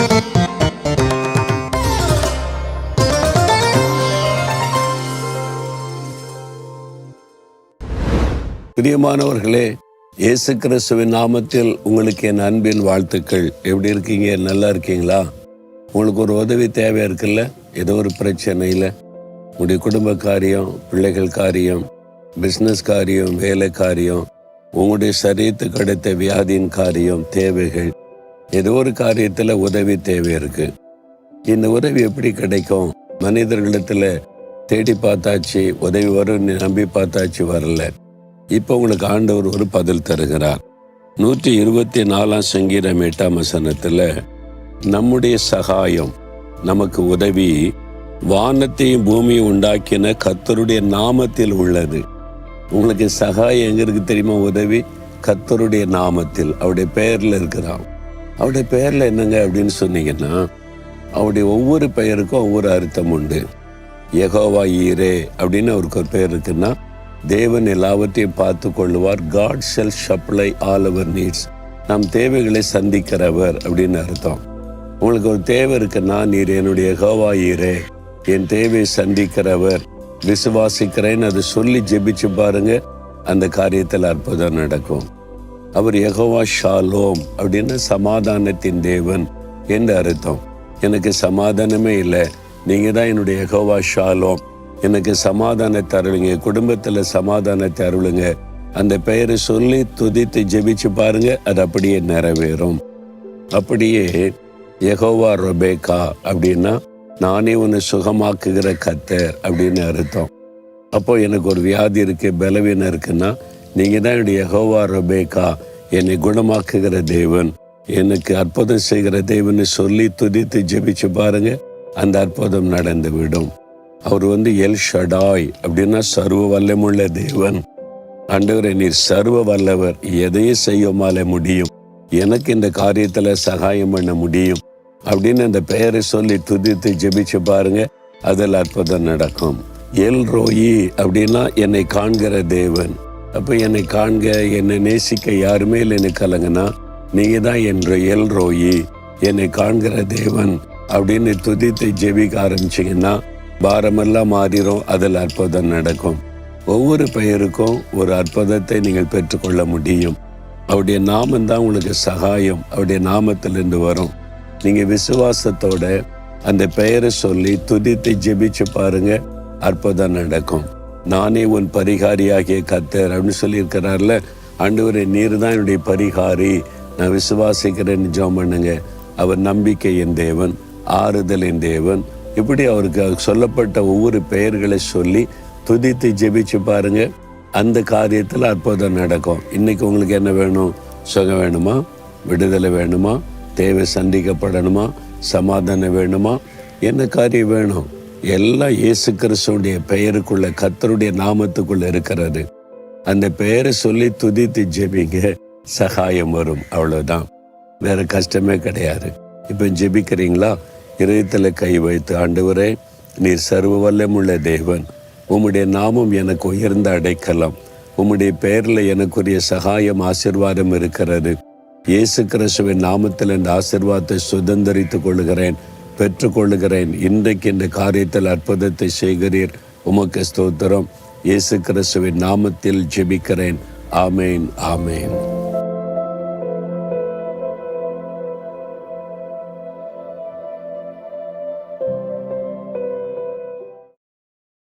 பிரியமானவர்களே இயேசு கிறிஸ்துவின் நாமத்தில் உங்களுக்கு என் அன்பின் வாழ்த்துக்கள். எப்படி இருக்கீங்க? நல்லா இருக்கீங்களா? உங்களுக்கு ஒரு உதவி தேவை இருக்குல்ல? ஏதோ ஒரு பிரச்சனையில். உங்களுடைய குடும்ப காரியம் பிள்ளைகள் காரியம் பிஸ்னஸ் காரியம் வேலை காரியம் உங்களுடைய சரீரத்துக்கு அடுத்த வியாதியின் காரியம் தேவைகள் ஏதோ ஒரு காரியத்தில் உதவி தேவை இருக்கு. இந்த உதவி எப்படி கிடைக்கும்? மனிதர்களிடத்துல தேடி பார்த்தாச்சு உதவி வரும்னு நம்பி பார்த்தாச்சு வரல. இப்போ உங்களுக்கு ஆண்டவர் ஒரு பதில் தருகிறார். நூற்றி இருபத்தி நாலாம் சங்கீதம் எட்டாம் வசனத்தில் நம்முடைய சகாயம் நமக்கு உதவி வானத்தையும் பூமியும் உண்டாக்கின கர்த்தருடைய நாமத்தில் உள்ளது. உங்களுக்கு சகாயம் எங்க இருக்கு தெரியுமா உதவி? கத்தருடைய நாமத்தில். அவருடைய பெயரில் இருக்கிறான். அவருடைய பெயரில் என்னங்க அப்படின்னு சொன்னீங்கன்னா அவருடைய ஒவ்வொரு பெயருக்கும் ஒவ்வொரு அர்த்தம் உண்டு. எகோவா ஈரே அப்படின்னு அவருக்கு ஒரு பெயர் இருக்குன்னா தேவன் எல்லாவற்றையும் பார்த்து கொள்ளுவார். God shall supply all our needs நம் தேவைகளை சந்திக்கிறவர் அப்படின்னு அர்த்தம். உங்களுக்கு ஒரு தேவை இருக்குன்னா நீர் என்னுடைய எகோவா ஈரே. என் தேவையை சந்திக்கிறவர். விசுவாசிக்கிறேன்னு அதை சொல்லி ஜெபிச்சு பாருங்க. அந்த காரியத்தில் அற்புதம் நடக்கும். அவர் யகோவா ஷாலோம் அப்படின்னு சமாதானத்தின் தேவன் என்று அர்த்தம். எனக்கு சமாதானமே இல்லை. நீங்க தான் என்னுடைய யகோவா ஷாலோம். எனக்கு சமாதானத்தை அருளுங்க. குடும்பத்தில் சமாதானத்தை அருளுங்க. அந்த பெயரை சொல்லி துதித்து ஜெபிச்சு பாருங்க. அது அப்படியே நிறைவேறும். அப்படியே யகோவா ரொபேகா அப்படின்னா நானே உன்னை சுகமாக்குகிற கத்தர் அப்படின்னு அர்த்தம். அப்போ எனக்கு ஒரு வியாதி இருக்கு பலவீனம் இருக்குன்னா நீங்க தான் என்னுடைய ஹோவா ரபேக்கா என்னை குணமாக்குகிற தேவன். எனக்கு அற்புதம் செய்கிற தேவன்னு சொல்லி துதித்து ஜெபிச்சு பாருங்க. அந்த அற்புதம் நடந்து விடும் அவர் வந்து எல் ஷடாய் அப்படின்னா சர்வ வல்லமுள்ள தேவன். ஆண்டவரே நீர் சர்வ வல்லவர். எதையும் செய்யுமால முடியும். எனக்கு இந்த காரியத்துல சகாயம் பண்ண முடியும். அப்படின்னு அந்த பெயரை சொல்லி துதித்து ஜெபிச்சு பாருங்க. அதில் அற்புதம் நடக்கும். எல் ரோயி அப்படின்னா என்னை காண்கிற தேவன். அப்போ என்னை காண்க என்னை நேசிக்க யாருமே இல்லைன்னு எனக்கு நீங்கள் நீங்க தான் என்ற எல் ரோயி என்னை காண்கிற தேவன் அப்படின்னு துதித்து ஜெபிக்க ஆரம்பிச்சிங்கன்னா பாரமெல்லாம் மாறிடும் அதில் அற்புதம் நடக்கும். ஒவ்வொரு பெயருக்கும் ஒரு அற்புதத்தை நீங்கள் பெற்றுக்கொள்ள முடியும். அவருடைய நாமம் தான் உங்களுக்கு சகாயம் அவருடைய நாமத்திலிருந்து வரும். நீங்கள் விசுவாசத்தோட அந்த பெயரை சொல்லி துதித்து ஜெபிச்சு பாருங்க அற்புதம் நடக்கும். நானே உன் பரிகாரியாகிய கத்தர் அப்படின்னு சொல்லியிருக்கிறார்ல. ஆண்டவரே நீர் தான் என்னுடைய பரிகாரி. நான் விசுவாசிக்கிறேன்னு ஜோம் பண்ணுங்க. அவர் நம்பிக்கையின் தேவன் ஆறுதலின் தேவன். இப்படி அவருக்கு சொல்லப்பட்ட ஒவ்வொரு பெயர்களை சொல்லி துதித்து ஜெபிச்சு பாருங்க. அந்த காரியத்தில் அற்புதம் நடக்கும். இன்னைக்கு உங்களுக்கு என்ன வேணும்? சுகம் வேணுமா? விடுதலை வேணுமா? தேவை சந்திக்கப்படணுமா? சமாதானம் வேணுமா? என்ன காரியம் வேணும்? எல்லாம் இயேசு கிறிஸ்துடைய பெயருக்குள்ள கத்தருடைய நாமத்துக்குள்ள இருக்கிறது. அந்த பெயரை சொல்லி துதித்து ஜெபிங்க. சகாயம் வரும். அவ்வளவுதான். வேற கஷ்டமே கிடையாது. இப்ப ஜெபிக்கிறீங்களா? இதயத்தில் கை வைத்து ஆண்டவரே நீர் சர்வ வல்லமுள்ள தேவன். உம்முடைய நாமம் எனக்கு உயர்ந்த அடைக்கலம். உம்முடைய பெயர்ல எனக்குரிய சகாயம் ஆசிர்வாதம் இருக்கிறது. இயேசு கிறிஸ்துவின் நாமத்தில் இந்த ஆசிர்வாதத்தை சுதந்திரித்துக் கொள்கிறேன் பெற்றுக்கொள்ளுகிறேன். இன்றைக்கு இந்த காரியத்தில் அற்புதத்தை செய்கிறீர் உமக்கு ஸ்தோத்திரம். இயேசு கிறிஸ்துவின் நாமத்தில் ஜெபிக்கிறேன். ஆமேன் ஆமேன்.